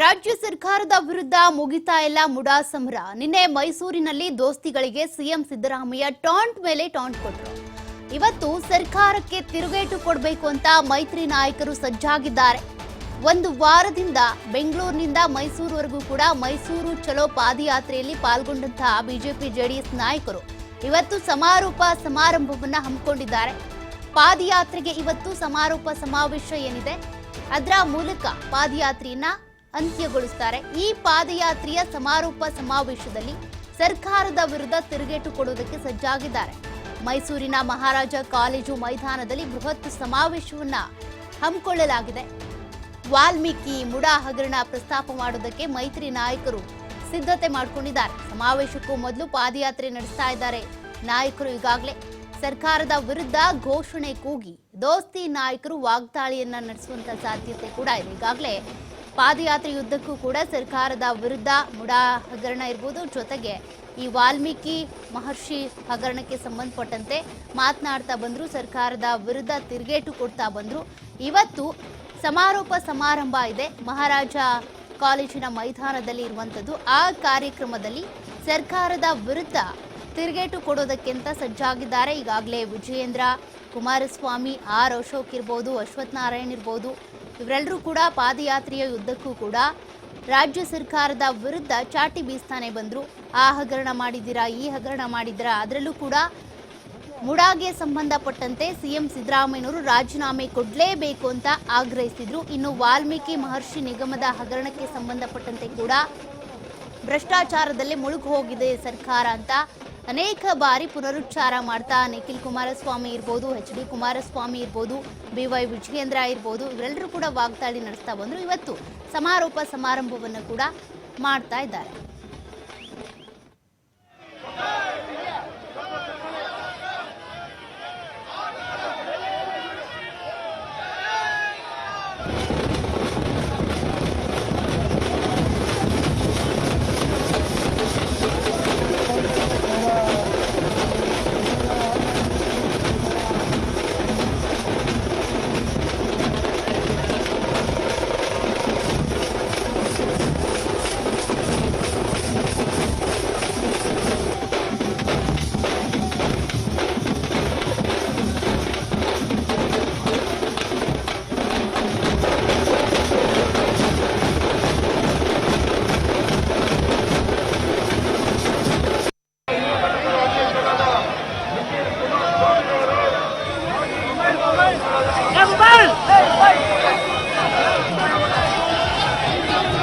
ರಾಜ್ಯ ಸರ್ಕಾರದ ವಿರುದ್ಧ ಮುಗಿತಾ ಇಲ್ಲ ಮುಡಾ ಸಮರ ನಿನ್ನೆ ಮೈಸೂರಿನಲ್ಲಿ ದೋಸ್ತಿಗಳಿಗೆ ಸಿಎಂ ಸಿದ್ದರಾಮಯ್ಯ ಟಾಂಟ್ ಮೇಲೆ ಟಾಂಟ್ ಕೊಟ್ಟರು. ಇವತ್ತು ಸರ್ಕಾರಕ್ಕೆ ತಿರುಗೇಟು ಕೊಡಬೇಕು ಅಂತ ಮೈತ್ರಿ ನಾಯಕರು ಸಜ್ಜಾಗಿದ್ದಾರೆ. ಒಂದು ವಾರದಿಂದ ಬೆಂಗಳೂರಿನಿಂದ ಮೈಸೂರುವರೆಗೂ ಕೂಡ ಮೈಸೂರು ಚಲೋ ಪಾದಯಾತ್ರೆಯಲ್ಲಿ ಪಾಲ್ಗೊಂಡಂತಹ ಬಿಜೆಪಿ ಜೆಡಿಎಸ್ ನಾಯಕರು ಇವತ್ತು ಸಮಾರೋಪ ಸಮಾರಂಭವನ್ನು ಹಮ್ಮಿಕೊಂಡಿದ್ದಾರೆ. ಪಾದಯಾತ್ರೆಗೆ ಇವತ್ತು ಸಮಾರೋಪ ಸಮಾವೇಶ ಏನಿದೆ? ಅದರ ಮೂಲಕ ಪಾದಯಾತ್ರೆಯನ್ನ ಅಂತ್ಯಗೊಳಿಸ್ತಾರೆ. ಈ ಪಾದಯಾತ್ರೆಯ ಸಮಾರೋಪ ಸಮಾವೇಶದಲ್ಲಿ ಸರ್ಕಾರದ ವಿರುದ್ಧ ತಿರುಗೇಟು ಕೊಡುವುದಕ್ಕೆ ಸಜ್ಜಾಗಿದ್ದಾರೆ. ಮೈಸೂರಿನ ಮಹಾರಾಜ ಕಾಲೇಜು ಮೈದಾನದಲ್ಲಿ ಬೃಹತ್ ಸಮಾವೇಶವನ್ನ ಹಮ್ಮಿಕೊಳ್ಳಲಾಗಿದೆ. ವಾಲ್ಮೀಕಿ ಮುಡಾ ಹಗರಣ ಪ್ರಸ್ತಾಪ ಮಾಡುವುದಕ್ಕೆ ಮೈತ್ರಿ ನಾಯಕರು ಸಿದ್ಧತೆ ಮಾಡಿಕೊಂಡಿದ್ದಾರೆ. ಸಮಾವೇಶಕ್ಕೂ ಮೊದಲು ಪಾದಯಾತ್ರೆ ನಡೆಸ್ತಾ ಇದ್ದಾರೆ ನಾಯಕರು ಈಗಾಗಲೇ. ಸರ್ಕಾರದ ವಿರುದ್ಧ ಘೋಷಣೆ ಕೂಗಿ ದೋಸ್ತಿ ನಾಯಕರು ವಾಗ್ದಾಳಿಯನ್ನ ನಡೆಸುವಂತ ಸಾಧ್ಯತೆ ಕೂಡ ಇದೆ. ಈಗಾಗಲೇ ಪಾದಯಾತ್ರೆ ಯುದ್ಧಕ್ಕೂ ಕೂಡ ಸರ್ಕಾರದ ವಿರುದ್ಧ ಮುಡಾ ಹಗರಣ ಇರ್ಬೋದು. ಜೊತೆಗೆ ಈ ವಾಲ್ಮೀಕಿ ಮಹರ್ಷಿ ಹಗರಣಕ್ಕೆ ಸಂಬಂಧಪಟ್ಟಂತೆ ಮಾತನಾಡ್ತಾ ಬಂದರು, ಸರ್ಕಾರದ ವಿರುದ್ಧ ತಿರುಗೇಟು ಕೊಡ್ತಾ ಬಂದರು. ಇವತ್ತು ಸಮಾರೋಪ ಸಮಾರಂಭ ಇದೆ. ಮಹಾರಾಜ ಕಾಲೇಜಿನ ಮೈದಾನದಲ್ಲಿ ಇರುವಂಥದ್ದು. ಆ ಕಾರ್ಯಕ್ರಮದಲ್ಲಿ ಸರ್ಕಾರದ ವಿರುದ್ಧ ತಿರುಗೇಟು ಕೊಡೋದಕ್ಕಿಂತ ಸಜ್ಜಾಗಿದ್ದಾರೆ ಈಗಾಗಲೇ ವಿಜಯೇಂದ್ರ ಕುಮಾರಸ್ವಾಮಿ, ಆರ್ ಅಶೋಕ್ ಇರ್ಬೋದು, ಅಶ್ವಥ್ ನಾರಾಯಣ್ ಇರ್ಬೋದು. ಇವರೆಲ್ಲರೂ ಕೂಡ ಪಾದಯಾತ್ರೆಯ ಯುದ್ಧಕ್ಕೂ ಕೂಡ ರಾಜ್ಯ ಸರ್ಕಾರದ ವಿರುದ್ಧ ಚಾಟಿ ಬೀಸ್ತಾನೆ ಬಂದರು. ಆ ಹಗರಣ ಮಾಡಿದ್ದೀರಾ, ಈ ಹಗರಣ ಮಾಡಿದ್ದೀರಾ, ಅದರಲ್ಲೂ ಕೂಡ ಮುಡಾಗೆ ಸಂಬಂಧಪಟ್ಟಂತೆ ಸಿಎಂ ಸಿದ್ದರಾಮಯ್ಯನವರು ರಾಜೀನಾಮೆ ಕೊಡಲೇಬೇಕು ಅಂತ ಆಗ್ರಹಿಸಿದ್ರು. ಇನ್ನು ವಾಲ್ಮೀಕಿ ಮಹರ್ಷಿ ನಿಗಮದ ಹಗರಣಕ್ಕೆ ಸಂಬಂಧಪಟ್ಟಂತೆ ಕೂಡ ಭ್ರಷ್ಟಾಚಾರದಲ್ಲಿ ಮುಳುಗು ಹೋಗಿದೆ ಸರ್ಕಾರ ಅಂತ ಅನೇಕ ಬಾರಿ ಪುನರುಚ್ಚಾರ ಮಾಡ್ತಾ ನಿಖಿಲ್ ಕುಮಾರಸ್ವಾಮಿ ಇರ್ಬೋದು, ಎಚ್ ಡಿ ಕುಮಾರಸ್ವಾಮಿ ಇರ್ಬೋದು, ಬಿ ವೈ ವಿಜಯೇಂದ್ರ ಇರ್ಬೋದು ಇವರೆಲ್ಲರೂ ಕೂಡ ವಾಗ್ದಾಳಿ ನಡೆಸ್ತಾ ಬಂದರು. ಇವತ್ತು ಸಮಾರೋಪ ಸಮಾರಂಭವನ್ನು ಕೂಡ ಮಾಡ್ತಾ ಇದ್ದಾರೆ. Abu Bakr!